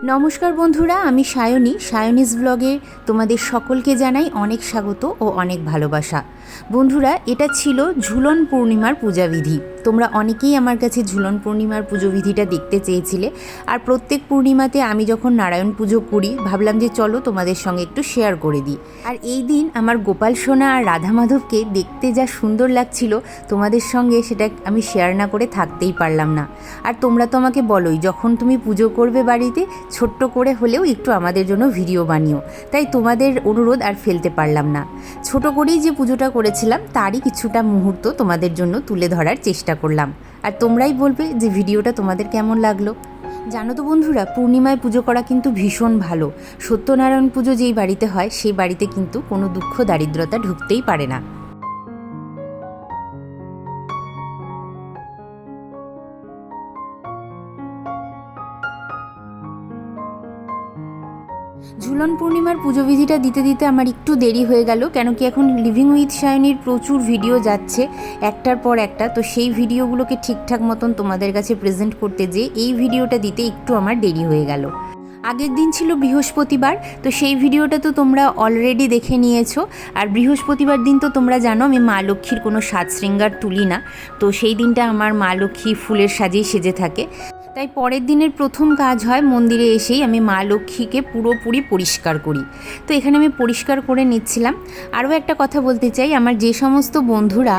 নমস্কার বন্ধুরা, আমি সায়নী। সায়নিস ব্লগে তোমাদের সকলকে জানাই অনেক স্বাগত ও অনেক ভালোবাসা। বন্ধুরা, এটা ছিল ঝুলন পূর্ণিমার পূজাবিধি। তোমরা অনেকেই আমার কাছে ঝুলন পূর্ণিমার পুজো বিধিটা দেখতে চেয়েছিলে। আর প্রত্যেক পূর্ণিমাতে আমি যখন নারায়ণ পুজো করি, ভাবলাম যে চলো তোমাদের সঙ্গে একটু শেয়ার করে দিই। আর এই দিন আমার গোপাল সোনা আর রাধা মাধবকে দেখতে যা সুন্দর লাগছিল, তোমাদের সঙ্গে সেটা আমি শেয়ার না করে থাকতেই পারলাম না। আর তোমরা তো আমাকে বলোই, যখন তুমি পুজো করবে বাড়িতে ছোট্ট করে হলেও একটু আমাদের জন্য ভিডিও বানিও। তাই তোমাদের অনুরোধ আর ফেলতে পারলাম না। ছোট করেই যে পুজোটা করেছিলাম, তারই কিছুটা মুহূর্ত তোমাদের জন্য তুলে ধরার চেষ্টা করলাম। আর তোমরাই বলবে যে ভিডিওটা তোমাদের কেমন লাগল। জানো তো বন্ধুরা, পূর্ণিমায় পুজো করা কিন্তু ভীষণ ভালো। সত্যনারায়ণ পুজো যেই বাড়িতে হয় সেই বাড়িতে কিন্তু কোনো দুঃখ দারিদ্রতা ঢুকতেই পারে না। ঝুলন পূর্ণিমার পুজো বিধিটা দিতে দিতে আমার একটু দেরি হয়ে গেল, কেন কি এখন লিভিং উইথ সায়নির প্রচুর ভিডিও যাচ্ছে, একটার পর একটা। তো সেই ভিডিওগুলোকে ঠিকঠাক মতন তোমাদের কাছে প্রেজেন্ট করতে যে এই ভিডিওটা দিতে একটু আমার দেরি হয়ে গেল। আগের দিন ছিল বৃহস্পতিবার, তো সেই ভিডিওটা তো তোমরা অলরেডি দেখে নিয়েছো। আর বৃহস্পতিবার দিন তো তোমরা জানো, আমি মা লক্ষ্মীর কোনো সাজ শৃঙ্গার তুলি না। তো সেই দিনটা আমার মা লক্ষ্মী ফুলের সাজেই সেজে থাকে। তাই পরের দিনের প্রথম কাজ হয় মন্দিরে এসেই আমি মা লক্ষ্মীকে পুরোপুরি পরিষ্কার করি। তো এখানে আমি পরিষ্কার করে নিচ্ছিলাম। আরও একটা কথা বলতে চাই, আমার যে সমস্ত বন্ধুরা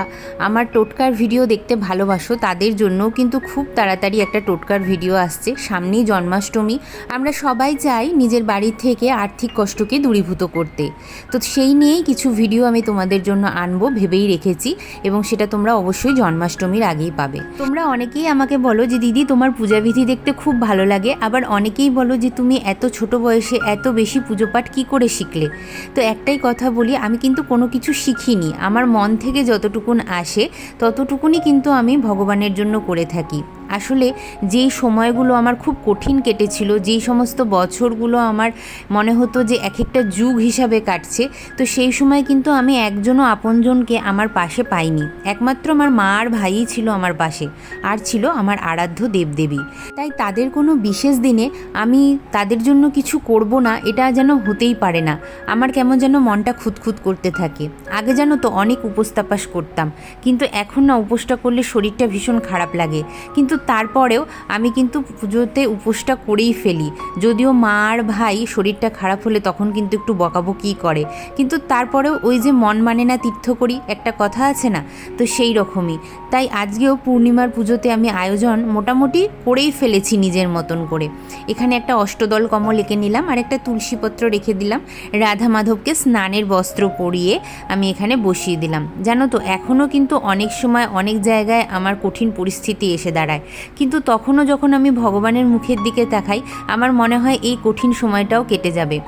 আমার টোটকার ভিডিও দেখতে ভালোবাসো, তাদের জন্যও কিন্তু খুব তাড়াতাড়ি একটা টোটকার ভিডিও আসছে। সামনেই জন্মাষ্টমী, আমরা সবাই চাই নিজের বাড়ি থেকে আর্থিক কষ্টকে দূরীভূত করতে। তো সেই নিয়েই কিছু ভিডিও আমি তোমাদের জন্য আনব, ভেবেই রেখেছি এবং সেটা তোমরা অবশ্যই জন্মাষ্টমীর আগেই পাবে। তোমরা অনেকেই আমাকে বলো যে, দিদি, তোমার পূজাবিধি দেখতে খুব ভালো লাগে। আবার অনেকেই বলো যে, তুমি এত ছোট বয়সে এত বেশি পুজো পাঠ কী করে শিখলে? তো একটাই কথা বলি, আমি কিন্তু কোনো কিছু শিখিনি। আমার মন থেকে যতটুকুন আসে ততটুকুনি কিন্তু আমি ভগবানের জন্য করে থাকি। আসলে যেই সময়গুলো আমার খুব কঠিন কেটেছিল, যেই সমস্ত বছরগুলো আমার মনে হতো যে এক একটা যুগ হিসাবে কাটছে, তো সেই সময় কিন্তু আমি একজনও আপনজনকে আমার পাশে পাইনি। একমাত্র আমার মা আর ভাইই ছিল আমার পাশে, আর ছিল আমার আরাধ্য দেবদেবী। তাই তাদের কোনো বিশেষ দিনে আমি তাদের জন্য কিছু করব না, এটা যেন হতেই পারে না। আমার কেমন যেন মনটা খুঁতখুত করতে থাকে। আগে যেন তো অনেক উপোস করতাম, কিন্তু এখন না উপোসটা করলে শরীরটা ভীষণ খারাপ লাগে। কিন্তু তারপরেও আমি কিন্তু পুজোতে উপোসটা করেই ফেলি। যদিও মা আর ভাই শরীরটা খারাপ হলে তখন কিন্তু একটু বকাবকি করে। কিন্তু তারপরেও ওই যে মন মানে না তীর্থ করি একটা কথা আছে না? তো সেই রকমই। তাই আজকেও পূর্ণিমার পুজোতে আমি আয়োজন মোটামুটি করেই ফেলেছি নিজের মতন করে। এখানে একটা অষ্টদল কমল এঁকে নিলাম আর একটা তুলসীপত্র রেখে দিলাম। রাধা মাধবকে স্নানের বস্ত্র পরিয়ে আমি এখানে বসিয়ে দিলাম। জানো তো, এখনও কিন্তু অনেক সময় অনেক জায়গায় আমার কঠিন পরিস্থিতি এসে দাঁড়ায়। কিন্তু তখনও যখন আমি ভগবানের মুখের দিকে তাকাই, আমার মনে হয় এই কঠিন সময়টাও কেটে যাবে।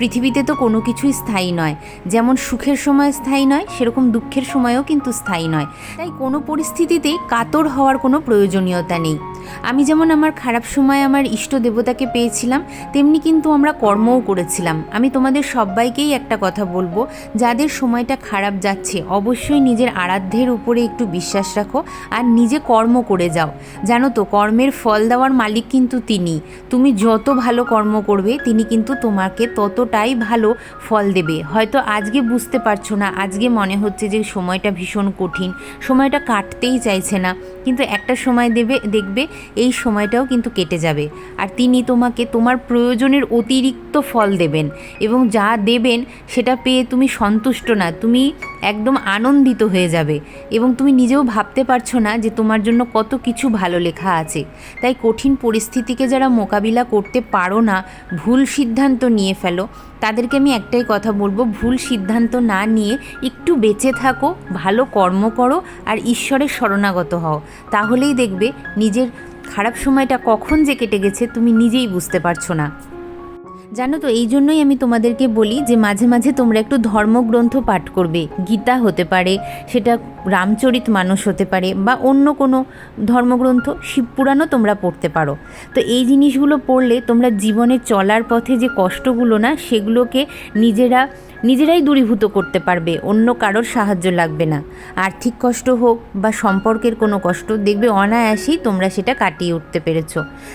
পৃথিবীতে তো কোনো কিছুই স্থায়ী নয়। যেমন সুখের সময় স্থায়ী নয়, সেরকম দুঃখের সময়ও কিন্তু স্থায়ী নয়। তাই কোনো পরিস্থিতিতেই কাতর হওয়ার কোনো প্রয়োজনীয়তা নেই। আমি যেমন আমার খারাপ সময় আমার ইষ্ট দেবতাকে পেয়েছিলাম, তেমনি কিন্তু আমরা কর্মও করেছিলাম। আমি তোমাদের সবাইকেই একটা কথা বলব, যাদের সময়টা খারাপ যাচ্ছে, অবশ্যই নিজের আরাধ্যের উপরে একটু বিশ্বাস রাখো আর নিজে কর্ম করে যাও। জানো তো, কর্মের ফল দেওয়ার মালিক কিন্তু তিনি। তুমি যত ভালো কর্ম করবে, তিনি কিন্তু তোমাকে ততটাই ভালো ফল দেবে। হয়তো আজকে বুঝতে পারছ না, আজকে মনে হচ্ছে যে সময়টা ভীষণ কঠিন, সময়টা কাটতেই চাইছে না, কিন্তু একটা সময় দেবে, দেখবে এই সময়টাও কিন্তু কেটে যাবে। আর তিনি তোমাকে তোমার প্রয়োজনের অতিরিক্ত ফল দেবেন এবং যা দেবেন সেটা পেয়ে তুমি সন্তুষ্ট না, তুমি একদম আনন্দিত হয়ে যাবে। এবং তুমি নিজেও ভাবতে পারছ না যে তোমার জন্য কত কিছু ভালো লেখা আছে। তাই কঠিন পরিস্থিতিকে যারা মোকাবিলা করতে পারো না, ভুল সিদ্ধান্ত নিয়ে ফেলো। তাদেরকে আমি একটাই কথা বলব, ভুল সিদ্ধান্ত না নিয়ে একটু বেঁচে থাকো, ভালো কর্ম করো আর ঈশ্বরের শরণাগত হও। তাহলেই দেখবে নিজের খারাপ সময়টা কখন যে কেটে গেছে তুমি নিজেই বুঝতে পারছ না। জানো তো, এই জন্যই আমি তোমাদেরকে বলি যে মাঝে মাঝে তোমরা একটু ধর্মগ্রন্থ পাঠ করবে। গীতা হতে পারে, সেটা রামচরিত মানুষ হতে পারে, বা অন্য কোনো ধর্মগ্রন্থ শিবপুরাণও তোমরা পড়তে পারো। তো এই জিনিসগুলো পড়লে তোমরা জীবনে চলার পথে যে কষ্টগুলো না, সেগুলোকে নিজেরা নিজেরাই দূরীভূত করতে পারবে, অন্য কারোর সাহায্য লাগবে না। আর্থিক কষ্ট হোক বা সম্পর্কের কোনো কষ্ট, দেখবে অনায়াসেই তোমরা সেটা কাটিয়ে উঠতে পেরেছ।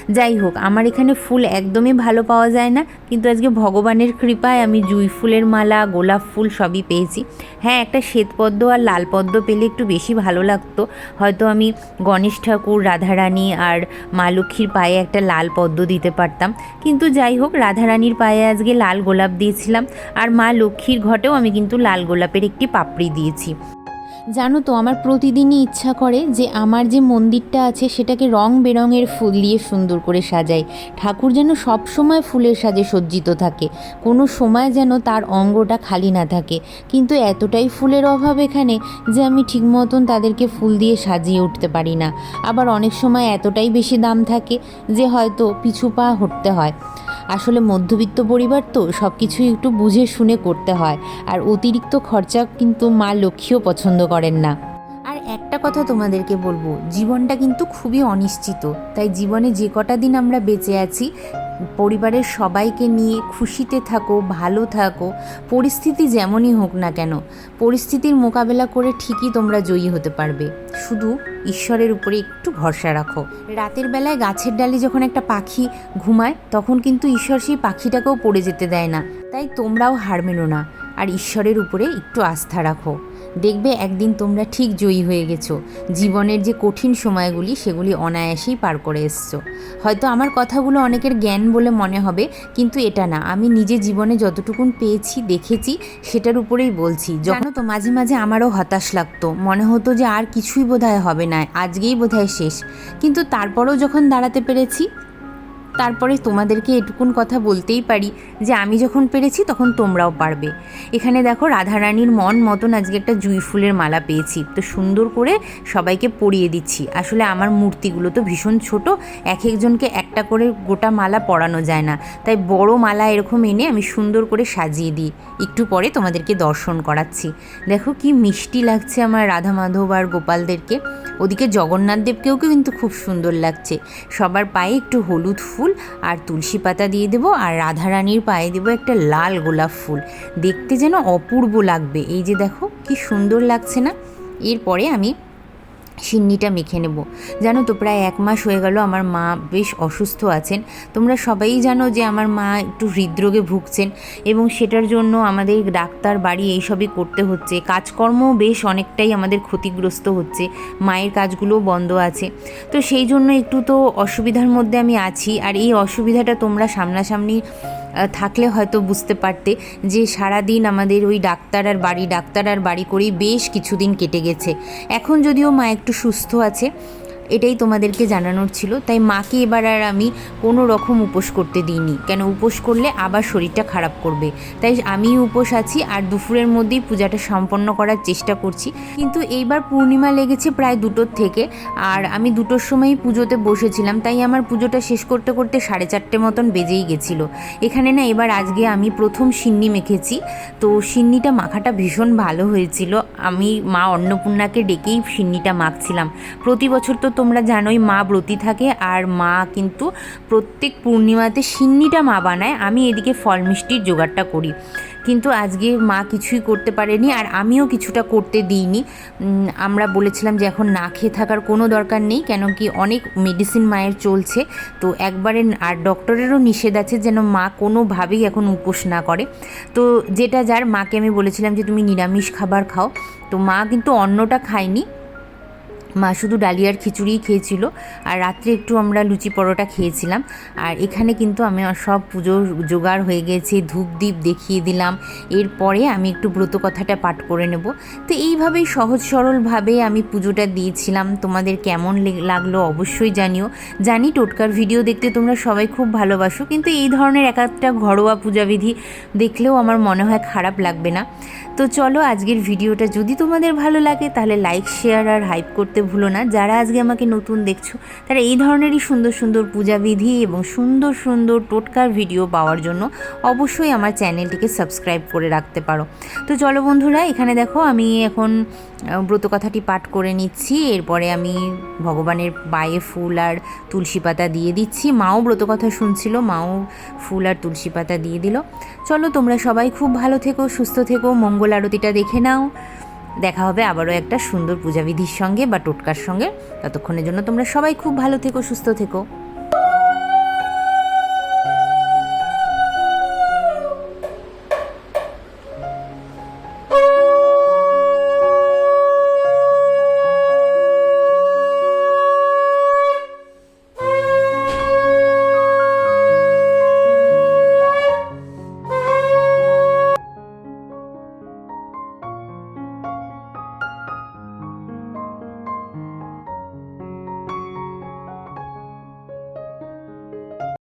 যাই হোক, আমার এখানে ফুল একদমই ভালো পাওয়া যায় না, কিন্তু আজকে ভগবানের কৃপায় আমি জুঁই ফুলের মালা, গোলাপ ফুল সবই পেয়েছি। হ্যাঁ একটা শ্বেতপদ্ম আর লাল পদ্ম পেলে একটু বেশি ভালো লাগতো। হয়তো আমি গণেশ ঠাকুর, রাধারানী আর মা লক্ষ্মীর পায়ে একটা লাল পদ্ম দিতে পারতাম। কিন্তু যাই হোক, রাধারানীর পায়ে আজকে লাল গোলাপ দিয়েছিলাম। আর মা লক্ষ্মীর ঘটেও আমি কিন্তু লাল গোলাপের একটি পাপড়ি দিয়েছি। জানো তো, আমার প্রতিদিনই ইচ্ছা করে যে আমার যে মন্দিরটা আছে, সেটাকে রং বেরঙের ফুল দিয়ে সুন্দর করে সাজাই। ঠাকুর যেন সব সময় ফুলের সাজে সজ্জিত থাকে। কোনো সময় যেন তার অঙ্গটা খালি না থাকে। কিন্তু এতটাই ফুলের অভাব এখানে যে আমি ঠিক মতন তাদেরকে ফুল দিয়ে সাজিয়ে উঠতে পারি না। আবার অনেক সময় এতটাই বেশি দাম থাকে যে হয়তো পিছু পা হটতে হয়। আসলে মধ্যবিত্ত পরিবার তো সব কিছুই একটু বুঝে শুনে করতে হয়। আর অতিরিক্ত খরচা কিন্তু মা লক্ষ্মীও পছন্দ করেন না। আর একটা কথা তোমাদেরকে বলব, জীবনটা কিন্তু খুবই অনিশ্চিত। তাই জীবনে যে কটা দিন আমরা বেঁচে আছি পরিবারের সবাইকে নিয়ে খুশিতে থাকো, ভালো থাকো, পরিস্থিতি যেমনই হোক না কেন, পরিস্থিতির মোকাবেলা করে ঠিকই তোমরা জয়ী হতে পারবে। শুধু ঈশ্বরের উপরে একটু ভরসা রাখো। রাতের বেলায় গাছের ডালে যখন একটা পাখি ঘুমায়, তখন কিন্তু ঈশ্বর সেই পাখিটাকেও পড়ে যেতে দেয় না। তাই তোমরাও হার মেনো না, আর ঈশ্বরের উপরে একটু আস্থা রাখো। দেখবে একদিন তোমরা ঠিক জয়ী হয়ে গেছো। জীবনের যে কঠিন সময়গুলি, সেগুলি অনায়াসেই পার করে এসছো। হয়তো আমার কথাগুলো অনেকের জ্ঞান বলে মনে হবে, কিন্তু এটা না। আমি নিজে জীবনে যতটুকুন পেয়েছি, দেখেছি, সেটার উপরেই বলছি। জানো তো মাঝে মাঝে আমারও হতাশ লাগতো। মনে হতো যে আর কিছুই বোধহয় হবে না। আজকেই বোধহয় শেষ। কিন্তু তারপরেও যখন দাঁড়াতে পেরেছি তারপরে তোমাদেরকে এটুকুন কথা বলতেই পারি যে আমি যখন পেরেছি তখন তোমরাও পারবে। এখানে দেখো রাধারানীর মন মতন আজকে একটা জুঁই ফুলের মালা পেয়েছি। তো সুন্দর করে সবাইকে পরিয়ে দিচ্ছি। আসলে আমার মূর্তিগুলো তো ভীষণ ছোট, এক একজনকে একটা করে গোটা মালা পরানো যায় না। তাই বড় মালা এরকম এনে আমি সুন্দর করে সাজিয়ে দিই। একটু পরে তোমাদেরকে দর্শন করাচ্ছি। দেখো কি মিষ্টি লাগছে আমার রাধা মাধব আর গোপালদেরকে। ওদিকে জগন্নাথ দেবকেও কিন্তু খুব সুন্দর লাগছে। সবার পায়ে একটু হলুদ ফুল আর তুলসী পাতা দিয়ে দেবো আর রাধারানীর পায়ে দেবো একটা লাল গোলাপ ফুল। দেখতে যেন অপূর্ব লাগবে। এই যে দেখো, কি সুন্দর লাগছে না? এরপরে আমি সিন্নিটা মেখে নেব। জানো তো, প্রায় এক মাস হয়ে গেল আমার মা বেশ অসুস্থ আছেন। তোমরা সবাই জানো যে আমার মা একটু হৃদরোগে ভুগছেন এবং সেটার জন্য আমাদের ডাক্তার বাড়ি এইসবই করতে হচ্ছে। কাজকর্ম বেশ অনেকটাই আমাদের ক্ষতিগ্রস্ত হচ্ছে। মায়ের কাজগুলোও বন্ধ আছে। তো সেই জন্য একটু তো অসুবিধার মধ্যে আমি আছি। আর এই অসুবিধাটা তোমরা সামনাসামনি থাকলে হয়তো বুঝতে পারতে যে সারা দিন আমাদের ওই ডাক্তার আর বাড়ি ডাক্তার আর বাড়ি করেই বেশ কিছুদিন কেটে গেছে। এখন যদিও মা একটু সুস্থ আছে এটাই তোমাদেরকে জানানোর ছিল। তাই মাকে এবার আর আমি কোনো রকম উপোস করতে দিইনি। কেন উপোস করলে আবার শরীরটা খারাপ করবে। তাই আমি উপোস আছি আর দুপুরের মধ্যেই পূজাটা সম্পন্ন করার চেষ্টা করছি। কিন্তু এইবার পূর্ণিমা লেগেছে প্রায় দুটোর থেকে আর আমি দুটোর সময়ই পুজোতে বসেছিলাম। তাই আমার পুজোটা শেষ করতে করতে সাড়ে চারটে মতন বেজেই গেছিল। এখানে না এবার আজকে আমি প্রথম সিন্নি মেখেছি। তো সিন্নিটা মাখাটা ভীষণ ভালো হয়েছিল। আমি মা অন্নপূর্ণাকে ডেকেই সিন্নিটা মাখছিলাম। প্রতি বছর তো তোমরা জানোই মা ব্রতী থাকে আর মা কিন্তু প্রত্যেক পূর্ণিমাতে সিন্নিটা মা বানায়। আমি এদিকে ফল মিষ্টির জোগাড়টা করি। কিন্তু আজকে মা কিছুই করতে পারেনি আর আমিও কিছুটা করতে দিইনি। আমরা বলেছিলাম যে এখন না খেয়ে থাকার কোনো দরকার নেই, কেন কি অনেক মেডিসিন মায়ের চলছে। তো একবারে আর ডক্টরেরও নিষেধ আছে যেন মা কোনোভাবেই এখন উপোস না করে। তো যেটা যার, মাকে আমি বলেছিলাম যে তুমি নিরামিষ খাবার খাও। তো মা কিন্তু অন্নটা খায়নি। মা শুধু ডালিয়ার খিচুড়িই খেয়েছিল, আর রাত্রে একটু আমরা লুচি পরোটা খেয়েছিলাম। আর এখানে কিন্তু আমি সব পুজোর জোগাড় হয়ে গেছে ধূপ দ্বীপ দেখিয়ে দিলাম। এরপরে আমি একটু ব্রত কথাটা পাঠ করে নেব। তো এইভাবেই সহজ সরলভাবে আমি পুজোটা দিয়েছিলাম। তোমাদের কেমন লাগল অবশ্যই জানিও। জানি টোটকার ভিডিও দেখতে তোমরা সবাই খুব ভালোবাসো, কিন্তু এই ধরনের এক একটা ঘরোয়া পূজাবিধি দেখলেও আমার মনে হয় খারাপ লাগবে না। তো চলো আজকের ভিডিওটা যদি তোমাদের ভালো লাগে তাহলে লাইক শেয়ার আর হাইপ করতে ভুলো না। যারা আজকে আমাকে নতুন দেখছ তারা এই ধরনেরই সুন্দর সুন্দর পূজাবিধি এবং সুন্দর সুন্দর টোটকার ভিডিও পাওয়ার জন্য অবশ্যই আমার চ্যানেলটিকে সাবস্ক্রাইব করে রাখতে পারো। তো চলো বন্ধুরা এখানে দেখো আমি এখন আহ, ব্রতকথাটি পাঠ করে নিচ্ছি। এরপরে আমি ভগবানের পায়ে ফুল আর তুলসী পাতা দিয়ে দিচ্ছি। মাও ব্রতকথা শুনছিল মাও ফুল আর তুলসী পাতা দিয়ে দিল। চলো তোমরা সবাই খুব ভালো থেকো সুস্থ থেকো মঙ্গল আরতিটা দেখে নাও। দেখা হবে আবারও একটা সুন্দর পূজাবিধির সঙ্গে বা টোটকার সঙ্গে। ততক্ষণের জন্য তোমরা সবাই খুব ভালো থেকো, সুস্থ থেকো।